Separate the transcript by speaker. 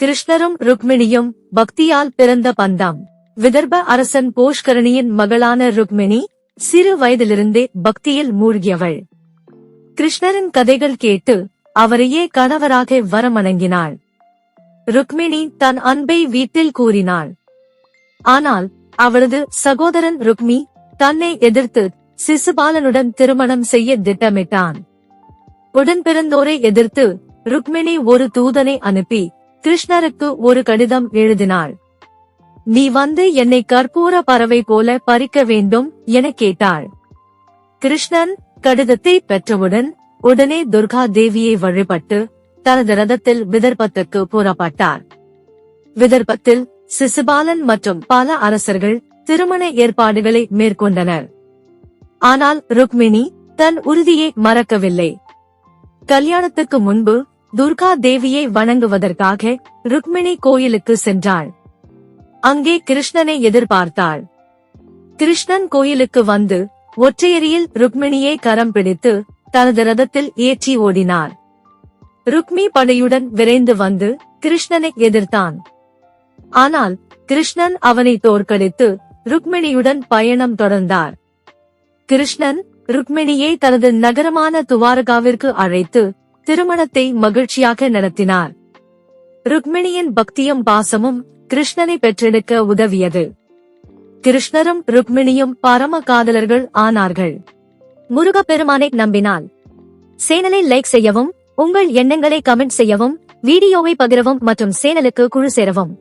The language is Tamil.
Speaker 1: கிருஷ்ணரும் ருக்மிணியும் பக்தியால் பிறந்த பந்தம். விதர்ப அரசன் போஷ்கரணியின் மகளான ருக்மிணி சிறு வயதிலிருந்தே பக்தியில் மூழ்கியவள். கிருஷ்ணரின் கதைகள் கேட்டு அவரையே கணவராக வரமணங்கினாள். ருக்மிணி தன் அன்பை வீட்டில் கூறினாள். ஆனால் அவளது சகோதரன் ருக்மி தன்னை எதிர்த்து சிசுபாலனுடன் திருமணம் செய்ய திட்டமிட்டான். உடன் பிறந்தோரை எதிர்த்து ருக்மிணி ஒரு தூதனை அனுப்பி கிருஷ்ணருக்கு ஒரு கடிதம் எழுதினாள். நீ வந்து என்னை கற்பூர பறவை போல பறிக்க வேண்டும் என கேட்டாள். கிருஷ்ணன் கடிதத்தை பெற்றவுடன் உடனே துர்கா தேவியை வழிபட்டு தனது ரதத்தில் விதர்ப்பத்துக்கு புறப்பட்டார். விதர்ப்பத்தில் சிசுபாலன் மற்றும் பல அரசர்கள் திருமண ஏற்பாடுகளை மேற்கொண்டனர். ஆனால் ருக்மிணி தன் உறுதியை மறக்கவில்லை. கல்யாணத்துக்கு முன்பு துர்கா தேவியை வணங்குவதற்காக ருக்மிணி கோயிலுக்கு சென்றாள். அங்கே கிருஷ்ணனை எதிர்பார்த்தாள். கிருஷ்ணன் கோயிலுக்கு வந்து ஒற்றையரியில் ருக்மிணியை கரம் பிடித்து தனது ரதத்தில் ஏற்றி ஓடினார். ருக்மி படையுடன் விரைந்து வந்து கிருஷ்ணனை எதிர்த்தான். ஆனால் கிருஷ்ணன் அவனை தோற்கடித்து ருக்மிணியுடன் பயணம் தொடர்ந்தார். கிருஷ்ணன் ருக்மிணியை தனது நகரமான துவாரகாவிற்கு அழைத்து திருமணத்தை மகிழ்ச்சியாக நடத்தினார். ருக்மிணியின் பக்தியும் பாசமும் கிருஷ்ணனை பெற்றெடுக்க உதவியது. கிருஷ்ணரும் ருக்மிணியும் பரம காதலர்கள் ஆனார்கள். முருகப்பெருமானை நம்பினால். சேனலை லைக் செய்யவும் உங்கள் எண்ணங்களை கமெண்ட் செய்யவும் வீடியோவை பகிரவும் மற்றும் சேனலுக்கு குழு சேரவும்.